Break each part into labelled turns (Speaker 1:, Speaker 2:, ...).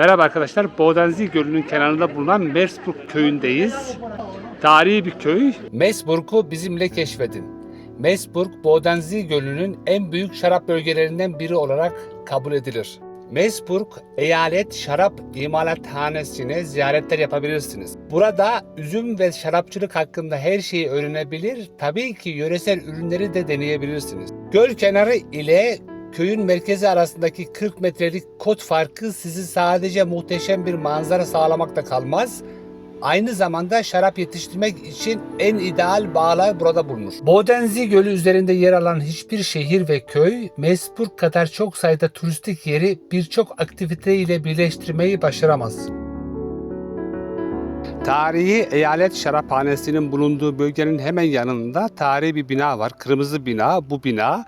Speaker 1: Merhaba arkadaşlar. Boğazenzi Gölü'nün kenarında bulunan Mersburg köyündeyiz. Tarihi bir köy.
Speaker 2: Meisburg'u bizimle keşfedin. Meisburg, Bodenzi Gölü'nün en büyük şarap bölgelerinden biri olarak kabul edilir. Meisburg Eyalet Şarap İmalathanesi'ne ziyaretler yapabilirsiniz. Burada üzüm ve şarapçılık hakkında her şeyi öğrenebilir, tabii ki yöresel ürünleri de deneyebilirsiniz. Göl kenarı ile köyün merkezi arasındaki 40 metrelik kot farkı sizi sadece muhteşem bir manzara sağlamakta kalmaz, Aynı zamanda şarap yetiştirmek için en ideal bağlar burada bulunur. Bodenzi Gölü üzerinde yer alan hiçbir şehir ve köy, Meisburg kadar çok sayıda turistik yeri birçok aktivite ile birleştirmeyi başaramaz.
Speaker 1: Tarihi eyalet şaraphanesinin bulunduğu bölgenin hemen yanında tarihi bir bina var. Kırmızı bina bu bina.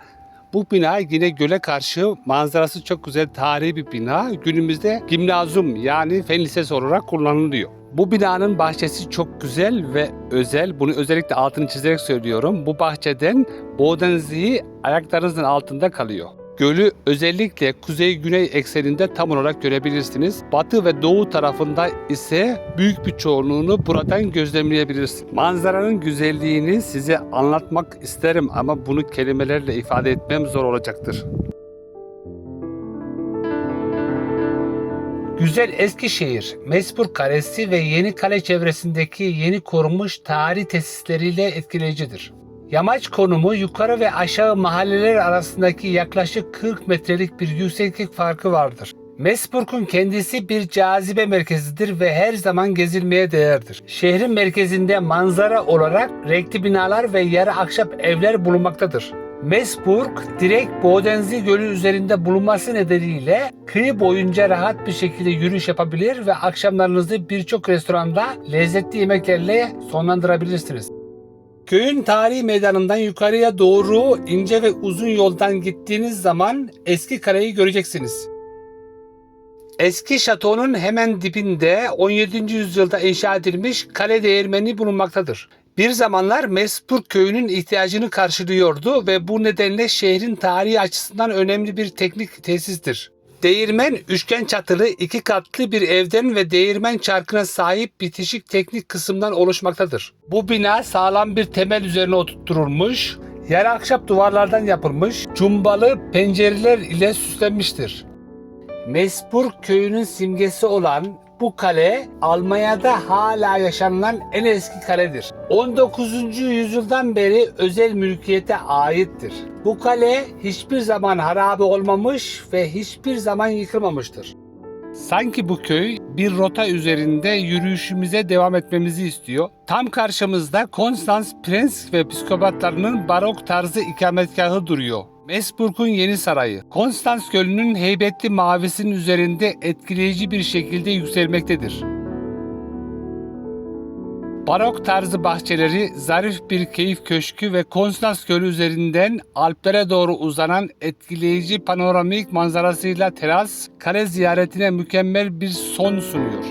Speaker 1: Bu bina yine göle karşı manzarası çok güzel tarihi bir bina. Günümüzde gimnazyum yani fen lisesi olarak kullanılıyor. Bu binanın bahçesi çok güzel ve özel. Bunu özellikle altını çizerek söylüyorum. Bu bahçeden Bodenzi ayaklarınızın altında kalıyor. Gölü özellikle kuzey-güney ekseninde tam olarak görebilirsiniz. Batı ve doğu tarafında ise büyük bir çoğunluğunu buradan gözlemleyebilirsiniz. Manzaranın güzelliğini size anlatmak isterim ama bunu kelimelerle ifade etmem zor olacaktır.
Speaker 2: Güzel Eskişehir, Meisburg Kalesi ve Yeni Kale çevresindeki yeni korunmuş tarihi tesisleriyle etkileyicidir. Yamaç konumu yukarı ve aşağı mahalleler arasındaki yaklaşık 40 metrelik bir yükseklik farkı vardır. Meisburg'un kendisi bir cazibe merkezidir ve her zaman gezilmeye değerdir. Şehrin merkezinde manzara olarak renkli binalar ve yarı ahşap evler bulunmaktadır. Meisburg direkt Bodenzi Gölü üzerinde bulunması nedeniyle kıyı boyunca rahat bir şekilde yürüyüş yapabilir ve akşamlarınızı birçok restoranda lezzetli yemeklerle sonlandırabilirsiniz. Köyün tarihi meydanından yukarıya doğru ince ve uzun yoldan gittiğiniz zaman eski kaleyi göreceksiniz. Eski şatonun hemen dibinde 17. yüzyılda inşa edilmiş kale değirmeni bulunmaktadır. Bir zamanlar Meisburg köyünün ihtiyacını karşılıyordu ve bu nedenle şehrin tarihi açısından önemli bir teknik tesistir. Değirmen üçgen çatılı iki katlı bir evden ve değirmen çarkına sahip bitişik teknik kısımdan oluşmaktadır. Bu bina sağlam bir temel üzerine oturtulmuş, yarı ahşap duvarlardan yapılmış, cumbalı pencereler ile süslenmiştir. Meisburg köyünün simgesi olan bu kale Almanya'da hala yaşanılan en eski kaledir. 19. yüzyıldan beri özel mülkiyete aittir. Bu kale hiçbir zaman harabe olmamış ve hiçbir zaman yıkılmamıştır.
Speaker 1: Sanki bu köy bir rota üzerinde yürüyüşümüze devam etmemizi istiyor. Tam karşımızda Konstans Prens ve psikopatlarının barok tarzı ikametgahı duruyor. Meisburg'un yeni sarayı, Konstans Gölü'nün heybetli mavisinin üzerinde etkileyici bir şekilde yükselmektedir. Barok tarzı bahçeleri, zarif bir keyif köşkü ve Konstans Gölü üzerinden Alplere doğru uzanan etkileyici panoramik manzarasıyla teras, kale ziyaretine mükemmel bir son sunuyor.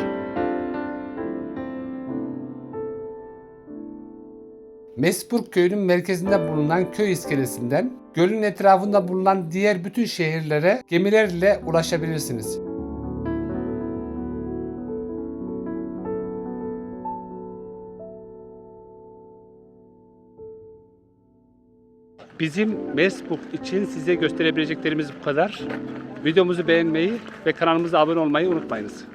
Speaker 1: Meisburg köyünün merkezinde bulunan köy iskelesinden gölün etrafında bulunan diğer bütün şehirlere gemilerle ulaşabilirsiniz. Bizim Mesbook için size gösterebileceklerimiz bu kadar. Videomuzu beğenmeyi ve kanalımıza abone olmayı unutmayınız.